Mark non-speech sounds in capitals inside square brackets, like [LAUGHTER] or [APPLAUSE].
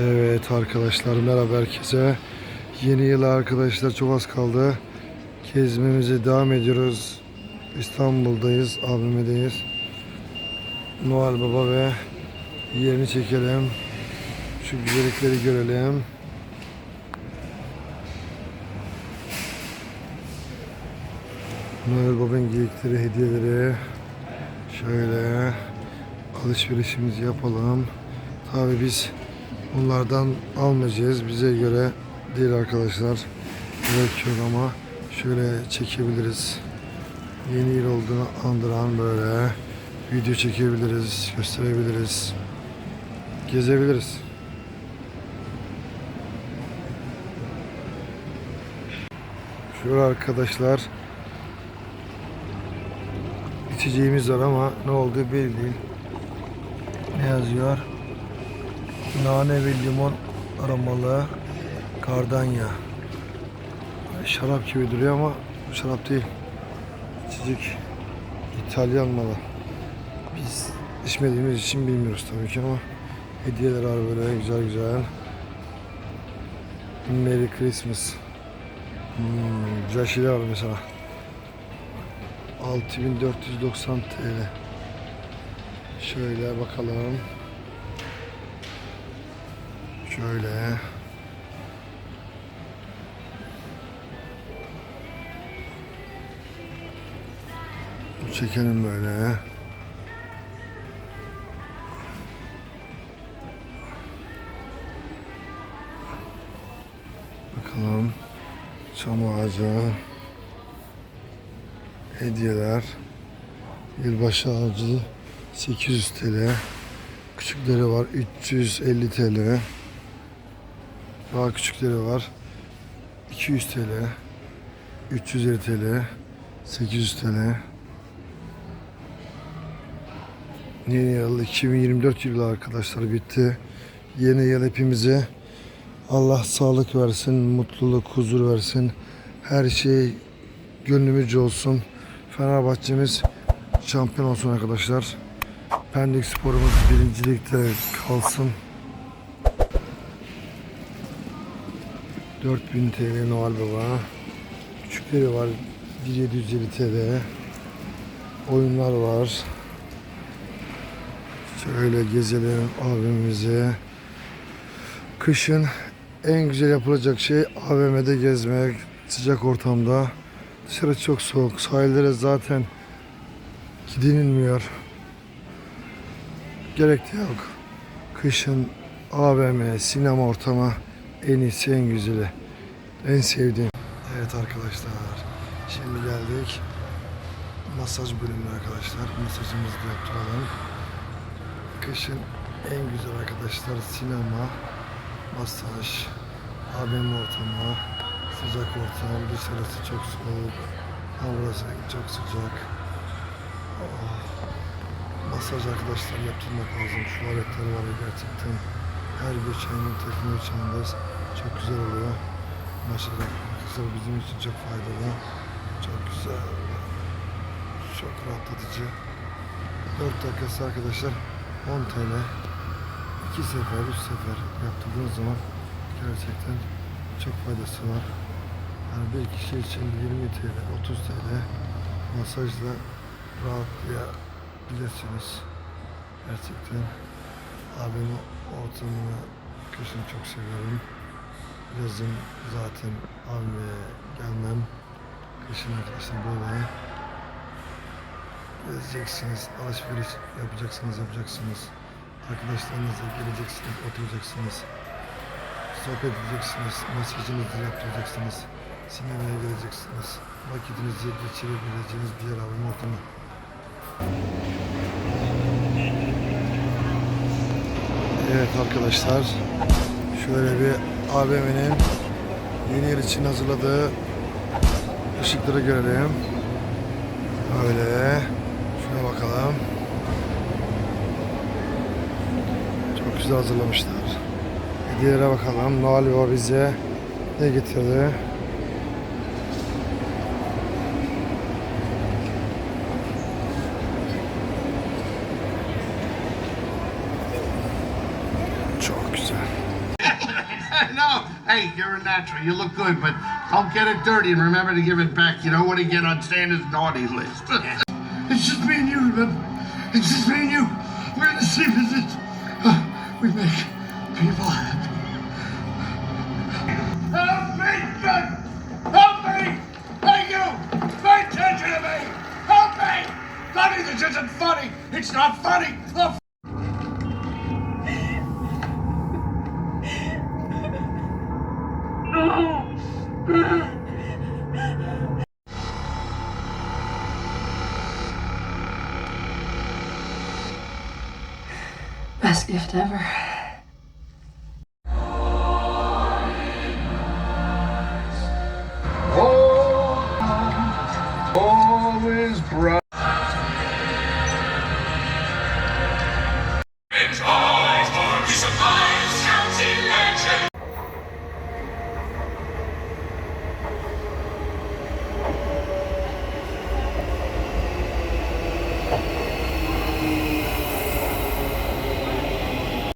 Evet arkadaşlar merhaba herkese. Yeni yıla arkadaşlar çok az kaldı. Gezmemize devam ediyoruz. İstanbul'dayız, AVM'deyiz. Noel Baba ve yerini çekelim. Şu güzellikleri görelim. Noel Baba'nın geyikleri, hediyeleri. Şöyle alışverişimizi yapalım. Tabii biz bunlardan almayacağız. Bize göre değil arkadaşlar. Gerek yok ama şöyle çekebiliriz. Yeni yıl olduğunu andıran böyle video çekebiliriz, gösterebiliriz. Gezebiliriz. Şöyle arkadaşlar içeceğimiz var ama ne olduğu belli değil. Ne yazıyor? Nane ve limon aromalı kardanya. Şarap gibi duruyor ama şarap değil. İçecek İtalyan malı. Biz içmediğimiz için bilmiyoruz tabii ki ama hediyeler var böyle güzel güzel. Merry Christmas. Hmm, güzel şeyler var mesela. 6490 TL. Şöyle bakalım. Şöyle. Çekelim böyle. Bakalım. Çam ağacı. Hediyeler. Yılbaşı ağacı 800 TL. Küçükleri var 350 TL. Daha küçükleri var 200 TL. 350 TL. 800 TL. Yeni yıl 2024 yılı arkadaşlar bitti. Yeni yıl hepimize Allah sağlık versin, mutluluk, huzur versin. Her şey gönlümüzce olsun. Fenerbahçemiz şampiyon olsun arkadaşlar. Pendik sporumuz birincilikte kalsın. 4000 TL Noel Baba. Küçükleri var 1750 TL. Oyunlar var. Şöyle gezelim abimize. Kışın en güzel yapılacak şey AVM'de gezmek, sıcak ortamda. Dışarı çok soğuk. Sahillere zaten gidilmiyor. Gerek de yok. Kışın AVM, sinema ortamı en iyisi, en güzeli. En sevdiğim. Evet arkadaşlar. Şimdi geldik. Masaj bölümüne arkadaşlar. Masajımızı da yaptıralım. Kışın en güzel arkadaşlar sinema, masaj, AVM ortamı, sıcak ortam, dışarısı çok soğuk, burası çok sıcak. Oh. Masaj arkadaşlar yaptırmak lazım. Şu aletler var ya gerçekten. Her geçen gün teknoloji çağındayız. Çok güzel oluyor. Masaj arkadaşlar bizim için çok faydalı. Çok güzel. Çok rahatlatıcı. 4 dakikası arkadaşlar 10 TL. 2 sefer, 3 sefer yaptırdığınız zaman gerçekten çok faydası var. Yani bir kişi için 20 TL, 30 TL masajla rahatlayabilirsiniz. Gerçekten abim ortamını kışın çok seviyorum. Yazın zaten abime gelmem. Kışın arkadaşlar böyle gezeceksiniz, alışveriş yapacaksınız, yapacaksınız. Arkadaşlarınızla geleceksiniz, oturacaksınız. Sohbet edeceksiniz, mesajınızı yaptıracaksınız. Sinemaya geleceksiniz. Vakitinizi geçirebileceğiniz bir yer alım ortamı. Evet arkadaşlar, şöyle bir AVM'nin yeni yıl için hazırladığı ışıkları görelim. Öyle. Şuna bakalım. Çok güzel hazırlamışlar. Hediyelere bakalım. Noel Baba bize ne getirdi? Hey, you're a natural. You look good, but don't get it dirty and remember to give it back. You don't want to get on Santa's naughty list. [LAUGHS] it's just me and you, remember? It's just me and you. We're in the same position. Uh, we make people best gift ever. Always bright.